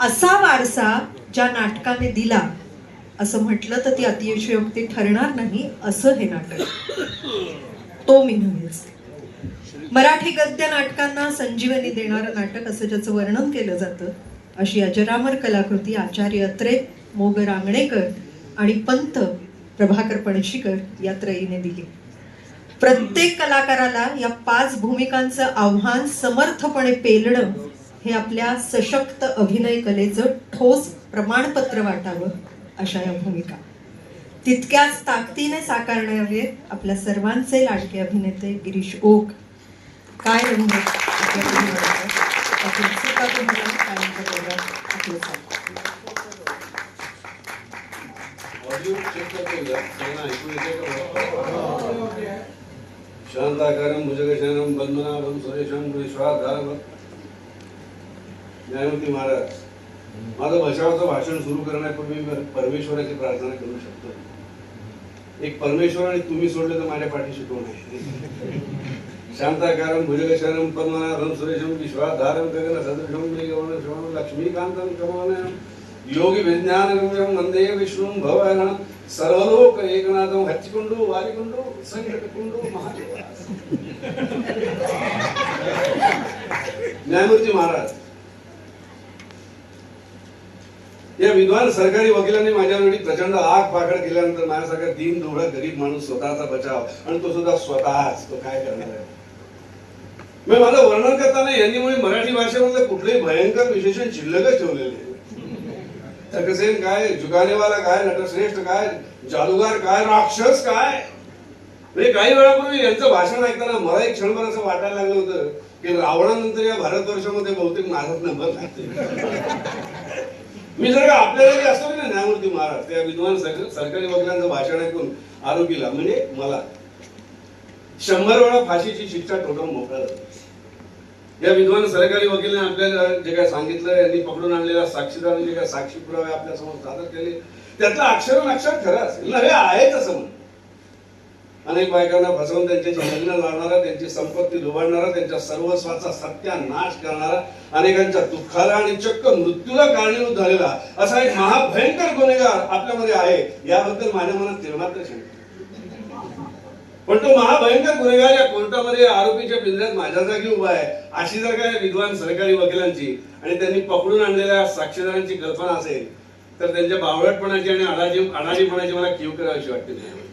असा वारसा ज्या नाटकाने दिला असं म्हटलं तर ती अतिशयोक्ती ठरणार नाही असं हे नाटक. तो मी नव्हेच मराठी गद्य नाटकांना संजीवनी देणारं नाटक असं ज्याचं वर्णन केलं जातं अशी अजरामर कलाकृती आचार्य अत्रे मोग रांगणेकर आणि पंत प्रभाकर पणशीकर या त्रयीने दिली. प्रत्येक कलाकाराला या पाच भूमिकांचं आव्हान समर्थपणे पेलणं हे आपल्या सशक्त अभिनय कलेचं ठोस प्रमाणपत्र वाटावं अशा या भूमिका. तितक्याच ताकदीने साकारणारे आपल्या सर्वांचे लाडके अभिनेते गिरीश ओक. काय शांताकारम भुजगशनम बंदनाभम सुरेशम विश्वाधारम न्यायमूर्ती महाराज माझं बचावाचं भाषण सुरू करण्यापूर्वी मी परमेश्वराची प्रार्थना करू शकतो. एक परमेश्वर आणि तुम्ही सोडले तर माझ्या पाठीशी कोण आहे? शांताकारम भुजगशरम पद्मनाभम सुरेशम विश्वाधारम गगन सदृशम मेघवर्ण श्रवण लक्ष्मीकांतम कमलनयनम योगी विज्ञान गम्यम वंदे विष्णुम भवन सर्वलोक एकनाथम हच्चिकुंडू वालिकुंडू संकटकुंडू महादेव न्यायमूर्ती महाराज या विद्वान सरकारी वकिलांनी माझ्यावर प्रचंड आग पाकड केल्यानंतर माझ्यासारखा तीन दोघा गरीब माणूस स्वतःचा बचाव आणि तो सुद्धा स्वतःच तो काय करणार आहे? मी माझं वर्णन करताना यांनी मुळे मराठी भाषेमध्ये कुठलेही भयंकर विशेषण शिल्लकच ठेवलेले तकसेन काय जुगानेवाला काय नटश्रेष्ठ काय जादूगार काय राक्षस काय? म्हणजे काही वेळापूर्वी यांचं भाषण ऐकताना मला एक क्षणभर असं वाटायला लागलं होतं की रावणानंतर या भारतवर्षामध्ये बहुतेक माझाच नंबर लागते मी जर का आपल्याला जागी असतो ना न्यायमूर्ती महाराज त्या विद्वान सरकारी वकिलांचं भाषण ऐकून आरोपीला म्हणजे मला शंभर वेळा फाशीची शिक्षा टोटल मोकळा या विद्वान सरकारी वकिलांनी आपल्याला जे काय सांगितलं यांनी पकडून आणलेल्या साक्षीदारांनी जे काय साक्षी पुरावे आपल्यासमोर सादर केले त्यातलं अक्षर अक्षर खरं असेल नव्हे आहे तसं म्हणून. अनेक बायकांना फसवून त्यांच्याशी लग्न लावणारा त्यांची संपत्ती लुबाडणारा त्यांच्या सर्वस्वाचा सत्यानाश करणारा अनेकांच्या दुःखाला आणि चक्क मृत्यूला कारणीभूत झालेला असा एक महाभयंकर गुन्हेगार आपल्यामध्ये आहे. याबद्दल माझ्या मनात निर्मात्र शंका आहे. पण तो महाभयंकर गुन्हेगार या कोर्टामध्ये आरोपीच्या पिंजऱ्यात माझ्या जागी उभा आहे. अशी जर काय विद्वान सरकारी वकिलांची आणि त्यांनी पकडून आणलेल्या साक्षीदारांची कल्पना असेल तर त्यांच्या बावळटपणाची आणि अडाजी अडाजीपणाची मला कीव करावीशी वाटते.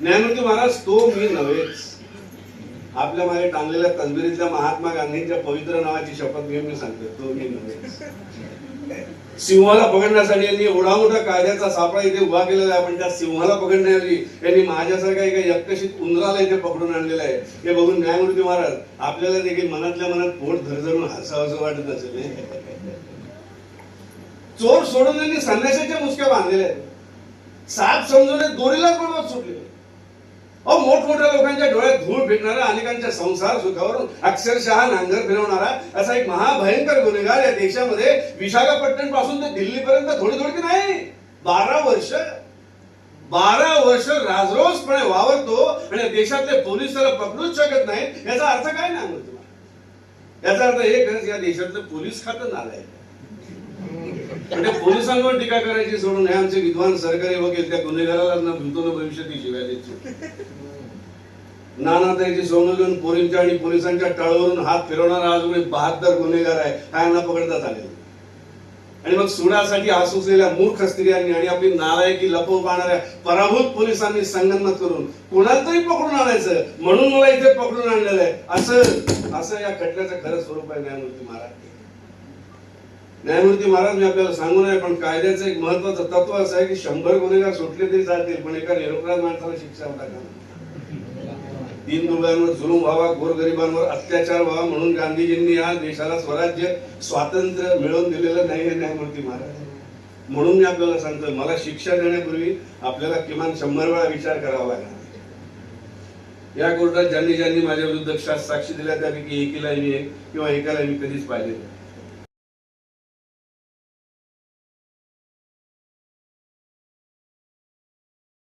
न्यायमूर्ती. महाराज तो मी नव्हेच. आपल्या मागे टांगलेल्या तसबिरीतल्या महात्मा गांधींच्या पवित्र नावाची शपथ घेऊन मी सांगतो तो मी नव्हेच. सिंहाला पकडण्यासाठी यांनी एवढा मोठा कायद्याचा सापळा इथे उभा केलेला आहे पण त्या सिंहाला पकडण्याऐवजी यांनी माझ्यासारखा एका यक्कशीत उंदराला इथे पकडून आणलेलं आहे. हे बघून न्यायमूर्ती महाराज आपल्याला देखील मनातल्या मनात पोट धरधरून हसावंसं वाटत असेल चोर सोडून त्यांनी संन्याशाच्या मुसक्या बांधलेल्या आहेत. साप समजून दोरीला पण सुटले. अहो मोठमोठ्या लोकांच्या डोळ्यात धूळ फेकणारा अनेकांच्या संसार सुखावरून अक्षरशः नांगर फिरवणारा असा एक महाभयंकर गुन्हेगार या देशामध्ये विशाखापट्टणपासून ते दिल्लीपर्यंत थोडी थोडी नाही? बारा वर्ष. बारा वर्ष राजरोसपणे वावरतो आणि देशातले पोलीस त्याला पकडूच शकत नाहीत. याचा अर्थ काय नाही तुम्हाला? याचा अर्थ एकच या देशातलं पोलीस खातं नालाय म्हणजे पोलिसांवर टीका करायची सोडून हे आमचे विद्वान सरकारी वकील त्या गुन्हेगाराला न भूतो शिव्या भविष्यात नाना द्यायची सोनं घेऊन पोरींच्या आणि पोलिसांच्या टाळवरून हात फिरवणारा अजून एक बहात्तर गुन्हेगार आहे हा यांना पकडता आले आणि मग सुडासाठी आसुसलेल्या मूर्ख स्त्रियांनी आणि आपली नारायकी लपवून पाहणाऱ्या पराभूत पोलिसांनी संगनमत करून कोणाला तरी पकडून आणायचं म्हणून मला इथे पकडून आणलेलं आहे. असं असं या खटल्याचं खरं स्वरूप आहे न्यायमूर्ती महाराज. न्यायमूर्ती महाराज मी आपल्याला सांगू नये पण कायद्याचं एक महत्वाचं तत्व असं आहे की शंभर गुन्हेगार सुटले तरी चालतील पण एका निरपराध माणसाला शिक्षा होता का? दीन दुर्गांवर जुलूम व्हावा गोरगरिबांवर अत्याचार व्हावा म्हणून गांधीजींनी या देशाला स्वराज्य स्वातंत्र्य मिळवून दिलेलं नाही न्यायमूर्ती महाराज. म्हणून मी आपल्याला सांगतोय मला शिक्षा देण्यापूर्वी आपल्याला किमान शंभर वेळा विचार करावा लागला. या कोर्टात ज्यांनी ज्यांनी माझ्या विरुद्ध साक्षी दिल्या त्यापैकी एकीला मी किंवा एकाला मी कधीच पाहिले नाही.